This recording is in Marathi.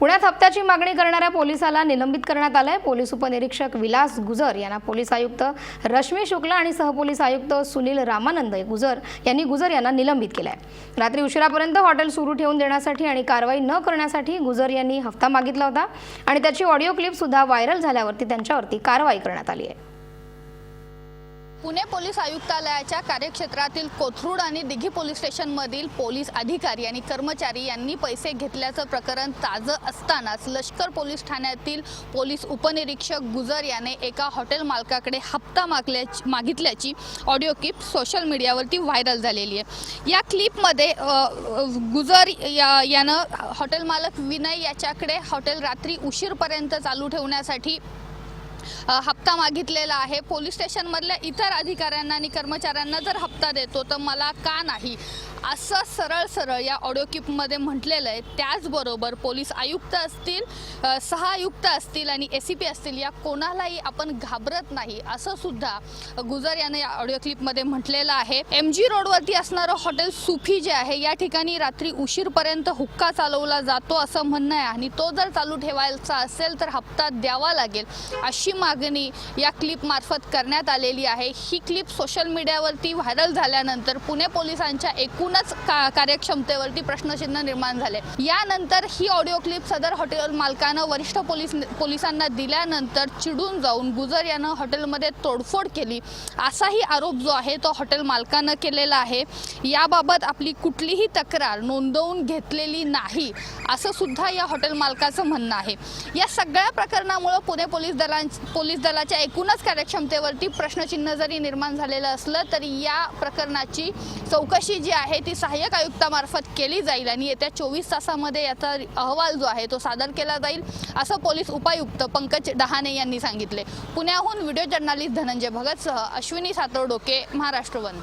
पुण्यात हप्त्याची मागणी करणाऱ्या पोलिसाला निलंबित करण्यात आलंय. पोलीस उपनिरीक्षक विलास गुजर यांना पोलीस आयुक्त रश्मी शुक्ला आणि सहपोलीस आयुक्त सुनील रामानंद गुजर यांनी गुजर यांना निलंबित केलंय. रात्री उशिरापर्यंत हॉटेल सुरू ठेवून देण्यासाठी आणि कारवाई न करण्यासाठी गुजर यांनी हप्ता मागितला होता आणि त्याची ऑडिओ क्लिप सुद्धा व्हायरल झाल्यावरती त्यांच्यावरती कारवाई करण्यात आली आहे. पुणे पोलीस आयुक्तालयाच्या कार्यक्षेत्रातील कोथरूड आणि दिघी पोलीस स्टेशनमधील पोलीस अधिकारी आणि कर्मचारी यांनी पैसे घेतल्याचं प्रकरण ताजं असतानाच लष्कर पोलीस ठाण्यातील पोलीस उपनिरीक्षक गुजर याने एका हॉटेल मालकाकडे हप्ता मागल्या मागितल्याची ऑडिओ क्लिप सोशल मीडियावरती व्हायरल झालेली आहे. या क्लिपमध्ये गुजर या यानं हॉटेल मालक विनय याच्याकडे हॉटेल रात्री उशीरपर्यंत चालू ठेवण्यासाठी हप्ता मागितलेला आहे. पोलीस स्टेशनमधल्या इतर अधिकाऱ्यांना आणि कर्मचाऱ्यांना जर हप्ता देतो तर मला का नाही? असं सरळ सरळ या ऑडिओ क्लिपमध्ये म्हटलेलं आहे. त्याचबरोबर पोलीस आयुक्त असतील सहा आयुक्त असतील आणि ए सी पी असतील या कोणालाही आपण घाबरत नाही. असं सुद्धा गुजर याने या ऑडिओ क्लिपमध्ये म्हटलेलं आहे. एम जी रोडवरती असणारं हॉटेल सुफी जे आहे या ठिकाणी रात्री उशीरपर्यंत हुक्का चालवला जातो असं म्हणणं आहे. आणि तो जर चालू ठेवायचा असेल तर हप्ता द्यावा लागेल अशी मागणी या क्लिपमार्फत करण्यात आलेली आहे. ही क्लिप सोशल मीडियावरती व्हायरल झाल्यानंतर पुणे पोलिसांच्या एकूण एकूणच का कार्यक्षमतेवरती प्रश्नचिन्ह निर्माण झाले. यानंतर ही ऑडिओ क्लिप सदर हॉटेल मालकानं वरिष्ठ पोलीस पोलिसांना दिल्यानंतर चिडून जाऊन गुजर यानं हॉटेलमध्ये तोडफोड केली. असाही आरोप जो आहे तो हॉटेल मालकानं केलेला आहे. याबाबत आपली कुठलीही तक्रार नोंदवून घेतलेली नाही असं सुद्धा या हॉटेल मालकाचं म्हणणं आहे. या सगळ्या प्रकरणामुळं पुणे पोलीस दलां पोलीस दलाच्या एकूणच कार्यक्षमतेवरती प्रश्नचिन्ह जरी निर्माण झालेलं असलं तरी या प्रकरणाची चौकशी जी आहे ती सहाय्यक आयुक्तामार्फत केली जाईल आणि येत्या चोवीस तासामध्ये याचा अहवाल जो आहे तो सादर केला जाईल असं पोलीस उपायुक्त पंकज डहाणे यांनी सांगितले. पुण्याहून व्हिडिओ जर्नालिस्ट धनंजय भगतसह अश्विनी सातव डोके महाराष्ट्र वन.